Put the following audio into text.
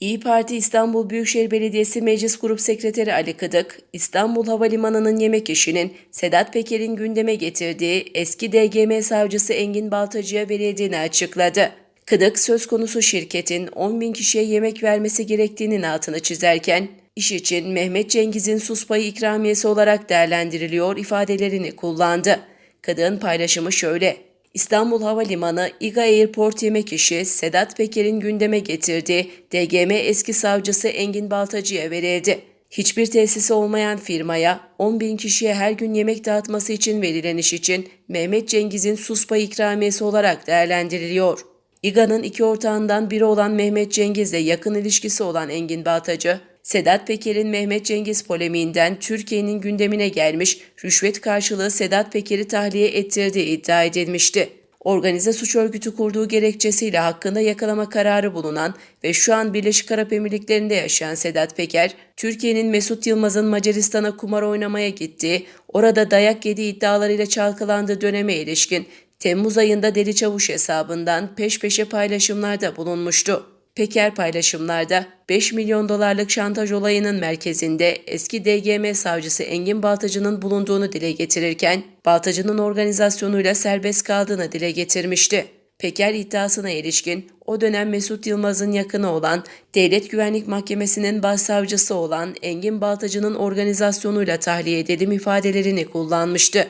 İyi Parti İstanbul Büyükşehir Belediyesi Meclis Grup Sekreteri Ali Kıdık, İstanbul Havalimanı'nın yemek işinin Sedat Peker'in gündeme getirdiği eski DGM savcısı Engin Baltacı'ya verildiğini açıkladı. Kıdık söz konusu şirketin 10 bin kişiye yemek vermesi gerektiğinin altını çizerken, iş için Mehmet Cengiz'in sus payı ikramiyesi olarak değerlendiriliyor ifadelerini kullandı. Kadın paylaşımı şöyle. İstanbul Havalimanı İGA Airport yemek işi Sedat Peker'in gündeme getirdiği DGM eski savcısı Engin Baltacı'ya verildi. Hiçbir tesisi olmayan firmaya 10 bin kişiye her gün yemek dağıtması için verilen iş için Mehmet Cengiz'in sus payı ikramiyesi olarak değerlendiriliyor. İGA'nın iki ortağından biri olan Mehmet Cengiz'le yakın ilişkisi olan Engin Baltacı, Sedat Peker'in Mehmet Cengiz polemiğinden Türkiye'nin gündemine gelmiş rüşvet karşılığı Sedat Peker'i tahliye ettirdiği iddia edilmişti. Organize suç örgütü kurduğu gerekçesiyle hakkında yakalama kararı bulunan ve şu an Birleşik Arap Emirlikleri'nde yaşayan Sedat Peker, Türkiye'nin Mesut Yılmaz'ın Macaristan'a kumar oynamaya gittiği, orada dayak yediği iddialarıyla çalkalandığı döneme ilişkin Temmuz ayında Deli Çavuş hesabından peş peşe paylaşımlarda bulunmuştu. Peker paylaşımlarda 5 milyon dolarlık şantaj olayının merkezinde eski DGM savcısı Engin Baltacı'nın bulunduğunu dile getirirken, Baltacı'nın organizasyonuyla serbest kaldığını dile getirmişti. Peker iddiasına ilişkin o dönem Mesut Yılmaz'ın yakını olan Devlet Güvenlik Mahkemesi'nin başsavcısı olan Engin Baltacı'nın organizasyonuyla tahliye edelim ifadelerini kullanmıştı.